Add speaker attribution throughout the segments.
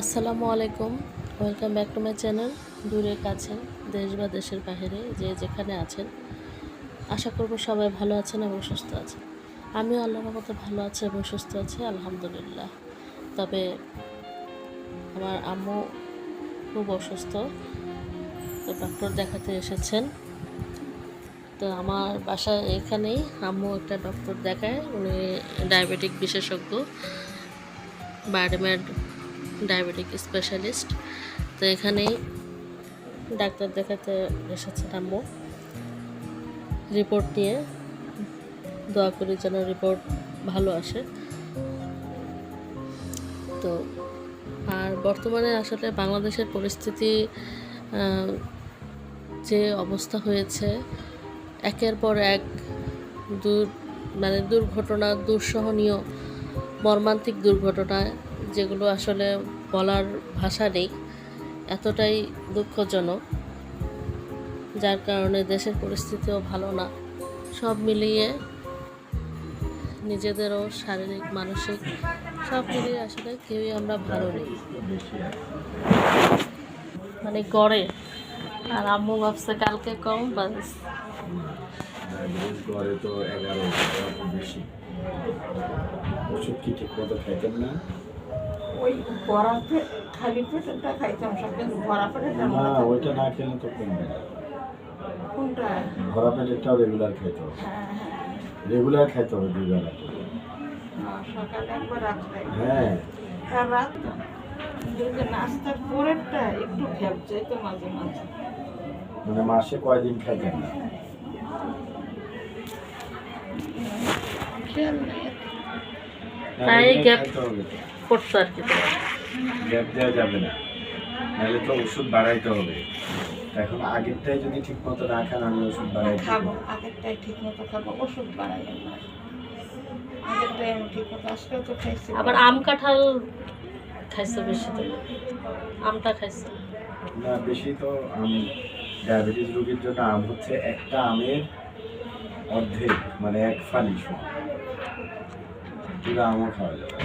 Speaker 1: আসসালামু আলাইকুম। Welcome back to my channel দূরের কাছে দেশ বা দেশের বাইরে যে যেখানে আছেন। আশা করব সবাই ভালো আছেন এবং সুস্থ আছেন। আমিও আল্লাহর মতো ভালো আছি এবং সুস্থ আছি, আলহামদুলিল্লাহ। তবে আমার আম্মু খুব অসুস্থ, তো ডক্টর দেখাতে এসেছেন। তো আমার বাসা এখানেই আম্মু একটা ডক্টর দেখায়, উনি ডায়াবেটিক বিশেষজ্ঞ। বায়োডেমেড ডায়াবেটিক স্পেশালিস্ট। তো এখানেই ডাক্তার দেখাতে এসেছেন আম্মু রিপোর্ট নিয়ে দোয়া করি যেন রিপোর্ট ভালো আসে। তো আর বর্তমানে আসলে বাংলাদেশের পরিস্থিতি যে অবস্থা হয়েছে, একের পর এক দূর মানে দুর্ঘটনা, দুঃসহনীয়, মর্মান্তিক দুর্ঘটনা যেগুলো আসলে বলার ভাষা নেই এতটাই দুঃখজনক যার কারণে দেশের পরিস্থিতিও ভালো না সব মিলিয়ে নিজেদেরও শারীরিক মানসিক সব মিলিয়ে আসলে কেউই আমরা ভালো নেই মানে গড়ে আর আম্মু ভাবছে কালকে কম বাস
Speaker 2: ওষুধ কি ঠিক মতো খাইতেন না
Speaker 3: ওই বড়া খালি পেটেরটা খাইতাম সব কিন্তু ভরা পেটেরটা
Speaker 2: না ওইটা না খেলে তো কমবে না
Speaker 3: কোনটা?
Speaker 2: ভরা পেটেরটাও রেগুলার হবে।
Speaker 3: হ্যাঁ
Speaker 2: রেগুলার হবে দুই বেলা।
Speaker 3: সকালে একবার রাত্রে।
Speaker 2: হ্যাঁ।
Speaker 3: আর রাত যদি নাস্তার পরেরটা একটু ভ্যাপ যাইতো মাঝে মাঝে।
Speaker 2: মানে মাসে কয়দিন খাইতেন না?
Speaker 3: খেয়াল নেই।
Speaker 1: তাই
Speaker 2: হবে তো।
Speaker 1: আর কি
Speaker 2: গ্যাপ দেওয়া যাবে না। নাহলে তো ওষুধ বাড়াইতে হবে। এখন আগেরটাই যদি ঠিক মতো না খান আমি ওষুধ বাড়াই
Speaker 3: খাব আগেরটাই ঠিক মতো খাব ওষুধ বাড়াই না
Speaker 1: আবার আম কাঁঠাল খাইছো বেশি তো? আমটা খাইছো?
Speaker 2: না বেশি তো আম। ডায়াবেটিস রোগীর জন্য আম হচ্ছে একটা আমের অর্ধেক মানে এক ফালি সমান। পুরো আমও খাওয়া যাবে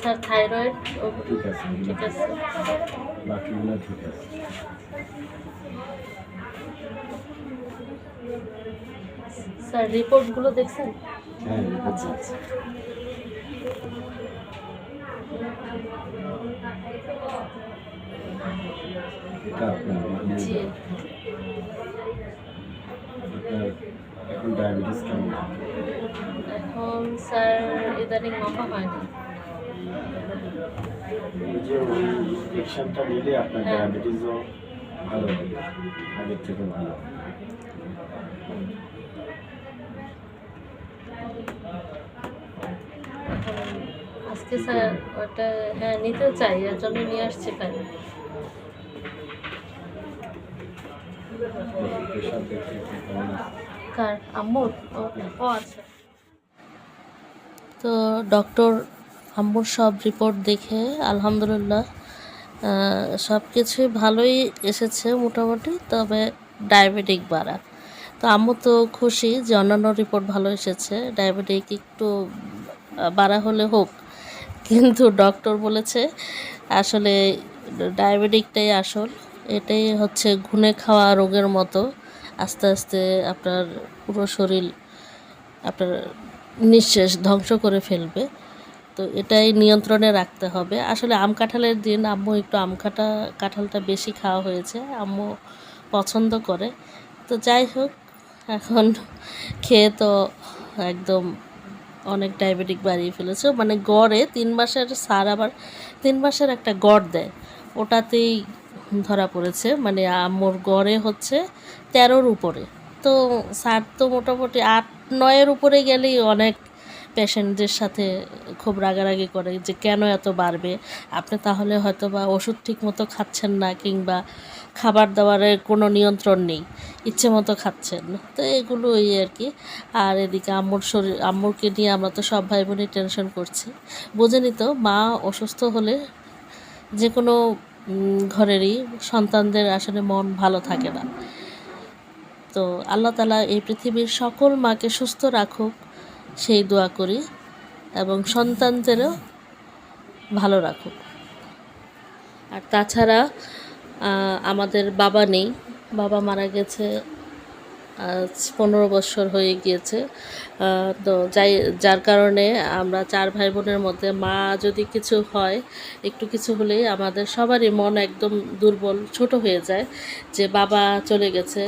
Speaker 1: স্যার থাইরয়েড
Speaker 2: ঠিক আছে
Speaker 1: ঠিক আছে।
Speaker 2: বাকিগুলো ঠিক আছে।
Speaker 1: স্যার রিপোর্টগুলো দেখছেন?
Speaker 2: হ্যাঁ
Speaker 1: আচ্ছা আচ্ছা।
Speaker 2: এটা আপনার আপনার এখন ডায়াবেটিস কেমন
Speaker 1: এখন স্যার ইদানিং লম্বা হয় না
Speaker 2: যে ওই ইনজেকশনটা নিলে আপনার। ডায়াবেটিসও ভালো হবে আগের থেকে ভালো হবে।
Speaker 1: আজকে স্যার ওটা হ্যাঁ নিতে চাই, এর জন্য নিয়ে আসছি কার? আম্মুর ও আচ্ছা। তো ডক্টর আম্মুর সব রিপোর্ট দেখে, আলহামদুলিল্লাহ সব কিছুই ভালোই এসেছে মোটামুটি, তবে ডায়াবেটিক বাড়া। তো আম্মু তো খুশি যে অন্যান্য রিপোর্ট ভালো এসেছে, ডায়াবেটিক একটু বাড়া হলে হোক। কিন্তু ডক্টর বলেছে আসলে ডায়াবেটিকটাই আসল। এটাই হচ্ছে ঘুনে খাওয়া রোগের মতো। আস্তে আস্তে আপনার পুরো শরীর আপনার নিঃশ্বাস ধ্বংস করে ফেলবে। তো এটাই নিয়ন্ত্রণে রাখতে হবে। আসলে আম কাঁঠালের দিন আম্মু একটু আম কাঁটা, কাঁঠালটা বেশি খাওয়া হয়েছে। আম্মু পছন্দ করে। তো যাই হোক, এখন খেয়ে তো একদম অনেক ডায়াবেটিক বাড়িয়ে ফেলেছে। মানে গড়ে তিন মাসের সার আবার তিন মাসের একটা গড় দেয়। ওটাতেই ধরা পড়েছে। মানে আম্মুর গড়ে হচ্ছে তেরোর উপরে। তো সার তো মোটামুটি আট, নয়ের উপরে গেলেই অনেক পেশেন্টদের সাথে খুব রাগারাগি করে যে কেন এত বাড়বে? আপনি তাহলে হয়তো বা ওষুধ ঠিক মতো খাচ্ছেন না কিংবা খাবার দাবারের কোনো নিয়ন্ত্রণ নেই, ইচ্ছে মতো খাচ্ছেন। তো এগুলো এই আর কি। আর এদিকে আম্মুর শরীর আম্মুরকে নিয়ে আমরা তো সব ভাই বোনই টেনশন করছি। বোঝেনি তো, মা অসুস্থ হলে যে কোনো ঘরেরই সন্তানদের আসলে মন ভালো থাকে না। তো আল্লাহ তালা এই পৃথিবীর সকল মাকে সুস্থ রাখুক। সেই দোয়া করি এবং সন্তানদেরও ভালো রাখুক। আর তাছাড়া আমাদের বাবা নেই, বাবা মারা গেছে। আজ পনেরো বছর হয়ে গিয়েছে। তো যাই, যার কারণে আমরা চার ভাই বোনের মধ্যে মা যদি কিছু হয়, একটু কিছু হলেই আমাদের সবারই মন একদম দুর্বল, ছোট হয়ে যায় যে বাবা চলে গেছে।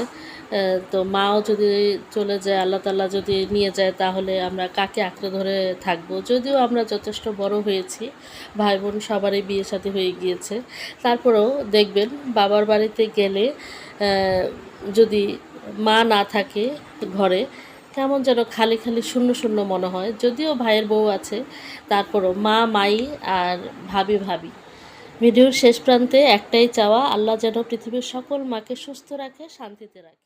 Speaker 1: তো মাও যদি চলে যায়, আল্লাহ তাল্লাহ যদি নিয়ে যায়, তাহলে আমরা কাকে আঁকড়ে ধরে থাকব? যদিও আমরা যথেষ্ট বড় হয়েছি ভাই বোন সবারই বিয়ে সাথে হয়ে গিয়েছে। তারপরেও দেখবেন, বাবার বাড়িতে গেলে যদি মা না থাকে ঘরে, কেমন যেন খালি খালি শূন্য শূন্য মনে হয়। যদিও ভাইয়ের বউ আছে, তারপরও মা, মাই আর ভাবি ভাবি। ভিডিওর শেষ প্রান্তে একটাই চাওয়া, আল্লাহ যেন পৃথিবীর সকল মাকে সুস্থ রাখে, শান্তিতে রাখে।